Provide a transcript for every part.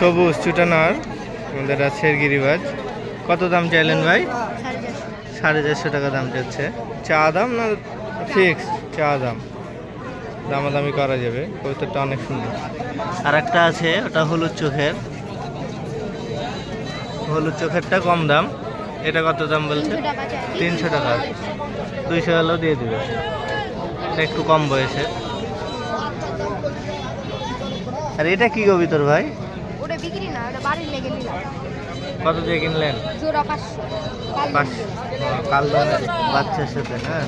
সবুজ চুটানার, আমাদের রাজশাহীর গিরিবাজ কত দাম চাইলেন ভাই? সাড়ে চারশো টাকা দাম চাচ্ছে চা দাম না ফিক্স চা দাম। দামাদামি করা যাবে কবুতরটা অনেক সুন্দর। আর একটা আছে, ওটা হলুদ চোখের। হলুদ চোখেরটা কম দাম। এটা কত দাম বলছে? তিনশো টাকা। দুইশো হলেও দিয়ে দিবে। এটা একটু কম বয়সে আর এটা কি কবিতর ভাই ওটা বিক্রি না ওটা বাড়ির লেগে নিলাম কত দিয়ে কিনলেন? কাল বাচ্চার সাথে হ্যাঁ?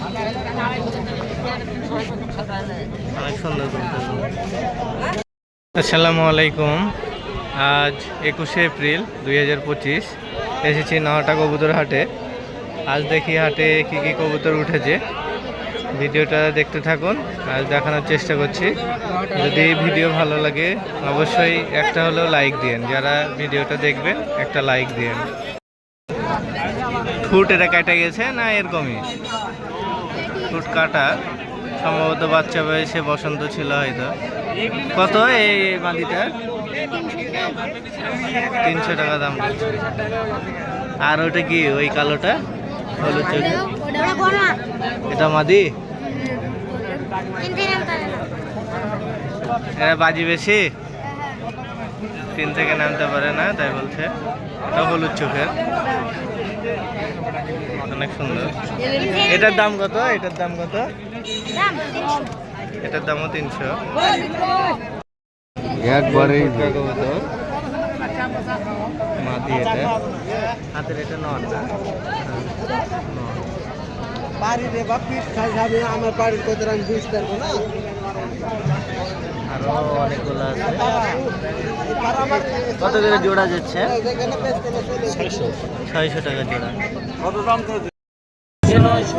অনেক সুন্দর আসসালামু আলাইকুম। আজ একুশে এপ্রিল দুই হাজার পঁচিশ এসেছি নটা কবুতর হাটে। আজ দেখি হাটে কি কি কবুতর উঠেছে। ভিডিওটা দেখতে থাকুন আর দেখানোর চেষ্টা করছি। যদি ভিডিও ভালো লাগে, অবশ্যই একটা হলেও লাইক দিন যারা ভিডিওটা দেখবেন, একটা লাইক দিন ফুট এটা কেটে গেছে না এরকমই? ফুট কাটা। সম্ভবত বাচ্চা বয়সে বসন্ত ছিল হয়তো। কত এই মাদিটা? তিনশো টাকা দাম আর ওটা কি, ওই কালোটা? এটা মাদি? এরা বাজি বেশি? তিন থেকে নামতে পারে না তাই বলছে। এটা হলুদ চোখের। অনেক সুন্দর। এটার দাম কত? এটার দাম কত? এটার দামও তিনশো। একবারে মাদি এটা? হাতের এটা নন না? নন। বাড়ির বা পিঠ খাই যাবে আমার বাড়ির কত আমি বুঝতে পারব না। আরও অনেকগুলো আছে। কত করে জোড়া যাচ্ছে? ছয়শো। টাকা জোড়া। সিরাজি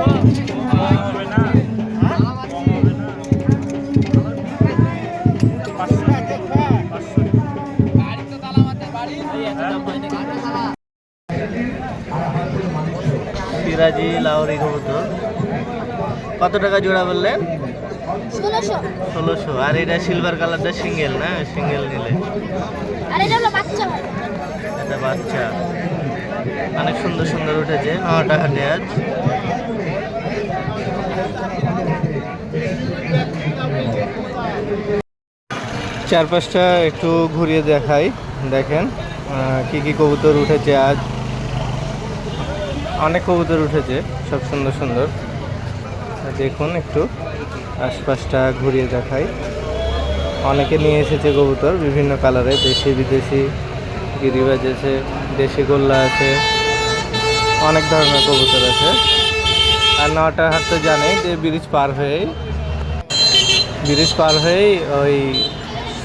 কত টাকা জোড়া বললেন? ষোলোশো। আর এটা সিলভার কালারটা সিঙ্গেল না? সিঙ্গেল নিলে। বাচ্চা এটা বাচ্চা। অনেক সুন্দর সুন্দর উঠেছে। নটা হাটে আজ। চারপাশটা একটু ঘুরিয়ে দেখাই। দেখেন কি কি কবুতর উঠেছে আজ। অনেক কবুতর উঠেছে সব সুন্দর সুন্দর। দেখুন একটু। আশপাশটা ঘুরিয়ে দেখাই। অনেকে নিয়ে এসেছে কবুতর, বিভিন্ন কালারে দেশি, বিদেশি, গিরিবাজ আছে, দেশি গোল্লা আছে, অনেক ধরনের কবুতর আছে। আর নটা হাট তো জানেই যে ব্রিজ পার হয়েই, ব্রিজ পার হয়েই ওই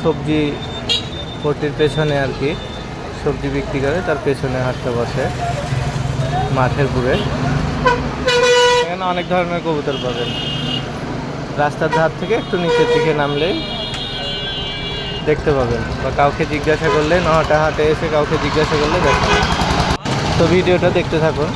সবজি পট্টির পেছনে আর কি, সবজি বিক্রি করে, তার পেছনে হাটটা বসে, মাঠের পুরে এখানে অনেক ধরনের কবুতর পাবেন। রাস্তার ধার থেকে একটু নিচের দিকে নামলেই দেখতে পাবেন। বা কাউকে জিজ্ঞাসা করলে, নটা হাটে এসে কাউকে জিজ্ঞাসা করলে দেখেন তো ভিডিওটা দেখতে থাকুন।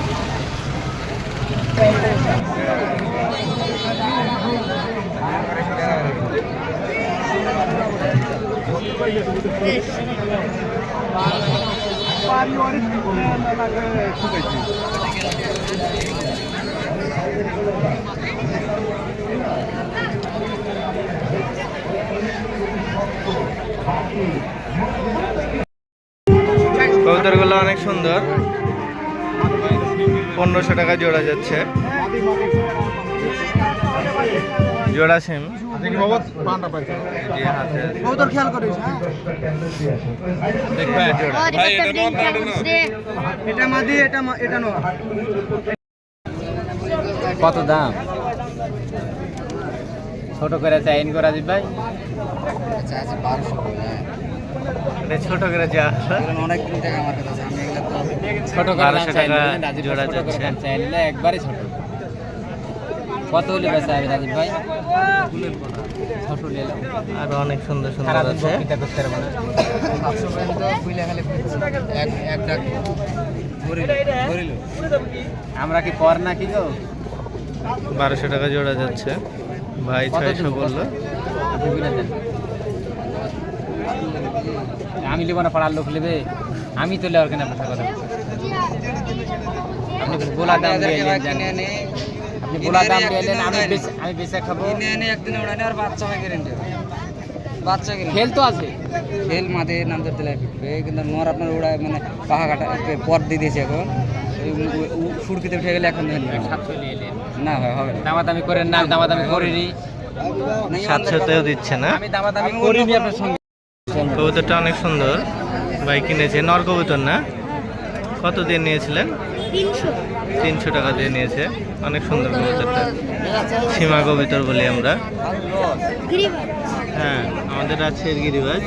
কবুতরগুলো অনেক সুন্দর। পনেরোশো টাকা জোড়া যাচ্ছে। জোড়া সিম। হ্যাঁ? এটা মাদি এটা মা- এটা নয়। কত দাম ছোট করে চাইন করা দিবে ভাই ছোট করে যা অনেক টাকা আমার কাছে আমি এগুলো তো ছোট করে দাম 1200 চাইন টাকা দিবেন, রাজীব ভাই, জোড়া যাচ্ছে। একবারে ছোট কত হলে বেচা হবে রাজীব ভাই ছোট নিলাম আরও অনেক সুন্দর সুন্দর আছে আমরা কি পর না কি গো বারোশো টাকা জোড়া যাচ্ছে। ভাই ছয়শো? বলল। আমি নেব না পাড়ার লোক নেবে। আমি তো লেওয়ার কেনা কথা কথা? আপনি বোলা দাম দিয়ে জানেন। আপনি বোলা দাম দিয়ে এলেন আমি বেশি আমি বেশি খাব। একদিন ওড়ানে আর বাচ্চা হয় গ্যারেন্টি বাচ্চা কিনে। খেল তো আছে। খেল মাঠে নাম ধরতে লাগে। কিন্তু নর আপনার ওড়ায় মানে পাহা কাটা পর দিয়ে দিয়েছে এখন। ফুড়কিতে উঠে গেলে এখন সাতশো নিয়ে না হয় হবে না। দামাদামি করেন না দামাদামি করিনি। সাতশোতেও দিচ্ছে না। আমি দামাদামি করিনি আপনার সঙ্গে। কবুতরটা অনেক সুন্দর। ভাই কিনেছে নর কবুতর না? কত দিয়ে নিয়েছিলেন? তিনশো। টাকা দিয়ে নিয়েছে। অনেক সুন্দর কবুতরটা। সীমা কবিতর বলি আমরা। হ্যাঁ আমাদের রাজশাহীর গিরিবাজ।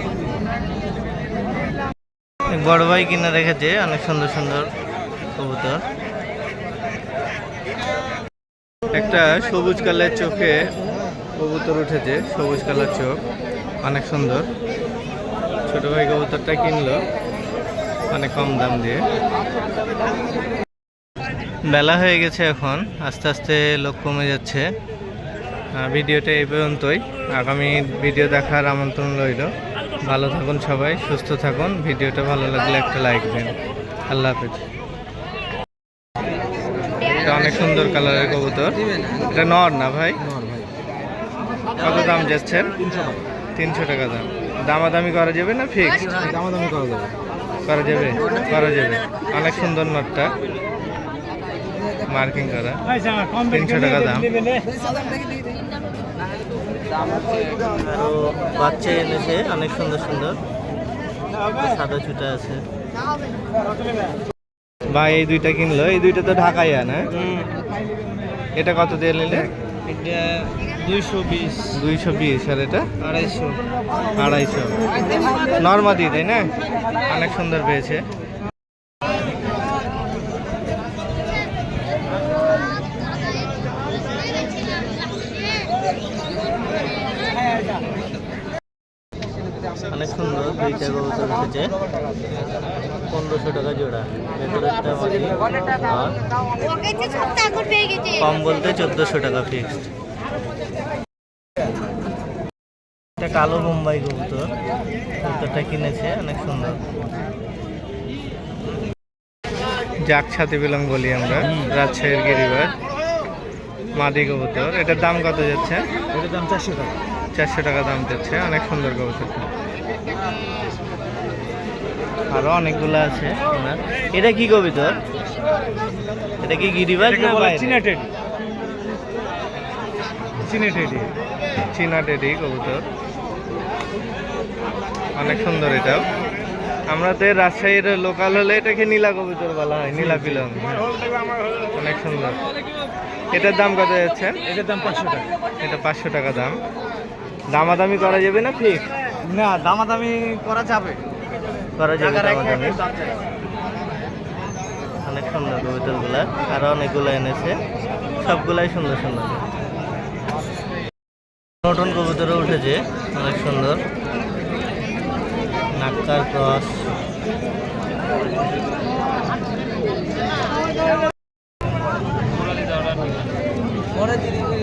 বড় ভাই কিনে রেখেছে অনেক সুন্দর সুন্দর কবুতর। একটা সবুজ কালার চোখে কবুতর উঠেছে, সবুজ কালার চোখ, অনেক সুন্দর। ছোট ভাই কবুতরটা কিনলো, অনেক কম দাম দিয়ে। বেলা হয়ে গেছে এখন, আস্তে আস্তে লোক কমে যাচ্ছে। ভিডিওটা এই পর্যন্তই। আগামী ভিডিও দেখার আমন্ত্রণ রইল। ভালো থাকুন সবাই, সুস্থ থাকুন। ভিডিওটা ভালো লাগলে একটা লাইক দিন। আল্লাহ হাফিজ। এটা অনেক সুন্দর কালারের কবুতর। এটা নর না ভাই? কত দাম যাচ্ছেন? তিনশো টাকা দাম। দামাদামি করা যাবে না ফিক্স দামাদামি করা যাবে। করা যাবে? করা যাবে। অনেক সুন্দর নটটা মার্কিং করা। তিনশো টাকা দাম। বাচ্চা এনেছে অনেক সুন্দর সুন্দর। সাদা ছুটা আছে। ভাই এই দুইটা কিনলো এই দুইটা তো ঢাকাই না এটা কত দিয়ে নিলে? এটা দুইশো বিশ। দুইশো বিশ আর এটা? আড়াইশো। আড়াইশো। নর্মাদি তাই না? অনেক সুন্দর পেয়েছে। অনেক সুন্দর দুইটা কবুতর উঠেছে। টাকা জোড়া। কম বলতে চোদ্দোশো টাকা ফিক্সড এটা কালো মুম্বাই কবুতর। কবুতরটা কিনেছে অনেক সুন্দর। যাক ছাতি বিলং বলি আমরা। রাজশাহীর গিরিবার মাদি কবুতর। এটার দাম কত যাচ্ছে? এটার দাম চারশো টাকা। চারশো টাকা দাম যাচ্ছে। অনেক সুন্দর কবুতরটা। আরও অনেকগুলো আছে ওনার। এটা কি কবিতর এটা কি গিরিবাজ না বাইরে? চীনা টেডি। চীনা টেডি। কবুতর অনেক সুন্দর এটাও। আমরা তো রাজশাহীর লোকাল হলে এটাকে নীলা কবুতর বলা হয় নীলা পিলং অনেক সুন্দর। এটার দাম কত যাচ্ছে? এটার দাম পাঁচশো টাকা। এটা পাঁচশো টাকা দাম। দামাদামি করা যাবে না ফিক্স না দামাদামি করা যাবে। করা যাবে অনেক সুন্দর কবুতরগুলা আরও অনেকগুলো এনেছে। সবগুলাই সুন্দর সুন্দর। নতুন কবুতরও উঠেছে অনেক সুন্দর। নাক্কার ক্রস। পরে দিদি।